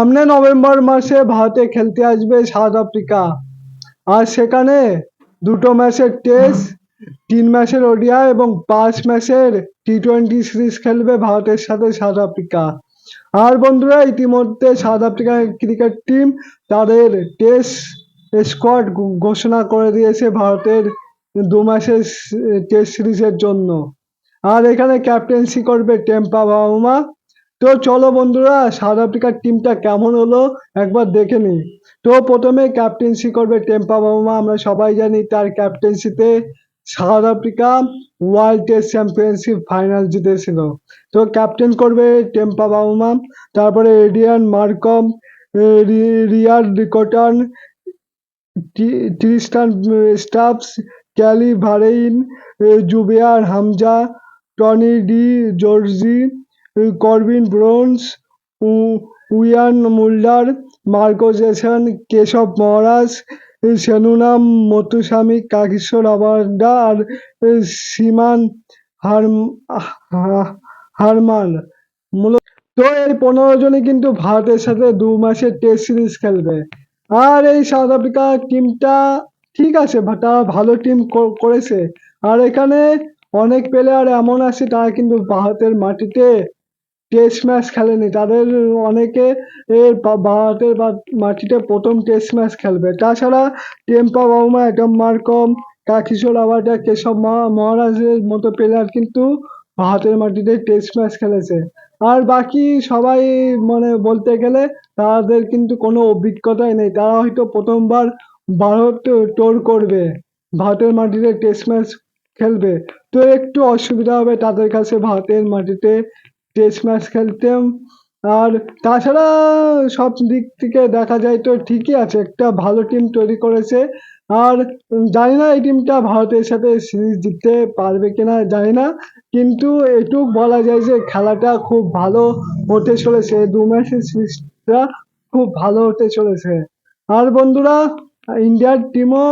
সামনে নভেম্বর মাসে ভারতে খেলতে আসবে সাউথ আফ্রিকা। আর সেখানে দুটো ম্যাচের টেস্ট, তিন ম্যাচের ওডিআই এবং পাঁচ ম্যাচের টি টোয়েন্টি সিরিজ খেলবে ভারতের সাথে সাউথ আফ্রিকা। আর বন্ধুরা, ইতিমধ্যে সাউথ আফ্রিকার ক্রিকেট টিম তাদের টেস্ট স্কোয়াড ঘোষণা করে দিয়েছে ভারতের দু ম্যাচের টেস্ট সিরিজের জন্য। আর এখানে ক্যাপ্টেন্সি করবে টেম্পা বাউমা তো চলো বন্ধুরা সাউথ আফ্রিকার টিমটা কেমন হলো একবার দেখে নিই তো প্রথমে ক্যাপ্টেন্সি করবে টেম্পা বাউমা আমরা সবাই জানি তার ক্যাপ্টেন্সিতে South Africa World Test Championship final জিতেছিল। তো ক্যাপ্টেন করবে টেম্পা বাউমা তারপরে Aiden Markram Ryan Rickelton Tristan Stubbs Kyle Verreynne Zubayr Hamza Tony de Zorzi Corbin ব্রোন্স Wiaan Mulder Marco Jansen, Keshav Maharaj Senuran Muthusamy Kagiso Rabada আর Simon har Harmer. মূলত তো এই পনেরো জনই কিন্তু ভারতের সাথে দু মাসের টেস্ট সিরিজ খেলবে। আর এই সাউথ আফ্রিকা টিমটা ঠিক আছে তারা ভালো টিম করেছে। আর এখানে অনেক প্লেয়ার এমন আছে, তারা কিন্তু ভারতের মাটিতে টেস্ট ম্যাচ খেলেনি। তাদের অনেকে ভারতের মাটিতে প্রথম টেস্ট ম্যাচ খেলবে। তাছাড়া Temba Bavuma Aiden Markram Kagiso Rabada Keshav মহা- মহারাজের মতো প্লেয়ার কিন্তু ভারতের মাটিতে টেস্ট ম্যাচ খেলেছে। আর বাকি সবাই মানে বলতে গেলে তাদের কিন্তু কোনো অভিজ্ঞতাই নেই। তারা হয়তো প্রথমবার ভারত টোর করবে, ভারতের মাটিতে টেস্ট ম্যাচ খেলবে। তো একটু অসুবিধা হবে তাদের কাছে ভারতের মাটিতে টেস্ট ম্যাচ খেলতে আর তাছাড়া সব দিক থেকে দেখা যায় তো ঠিকই আছে, একটা ভালো টিম তৈরি করেছে। আর জানি না এই টিমটা ভারতের সাথে সিরিজ জিততে পারবে কিনা, জানি না। কিন্তু এটুক বলা যায় যে খেলাটা খুব ভালো হতে চলেছে। দু ম্যাচের সিরিজটা খুব ভালো হতে চলেছে। আর বন্ধুরা, ইন্ডিয়ার টিমও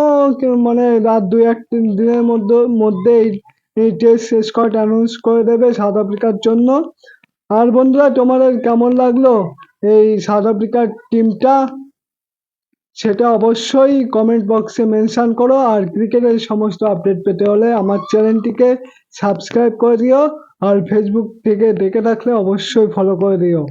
মানে রাত দু এক দিনের মধ্যে মধ্যেই এই টেস্ট স্কোয়াড অ্যানাউন্স করে দেবে সাউথ আফ্রিকার জন্য। আর বন্ধুরা, তোমাদের কেমন লাগল এই সাউথ আফ্রিকার টিমটা সেটা অবশ্যই কমেন্ট বক্সে মেনশন করো আর ক্রিকেটের সমস্ত আপডেট পেতে হলে আমার চ্যানেলটিকে সাবস্ক্রাইব করে দিও আর ফেসবুক থেকে দেখে থাকলে অবশ্যই ফলো করে দিও।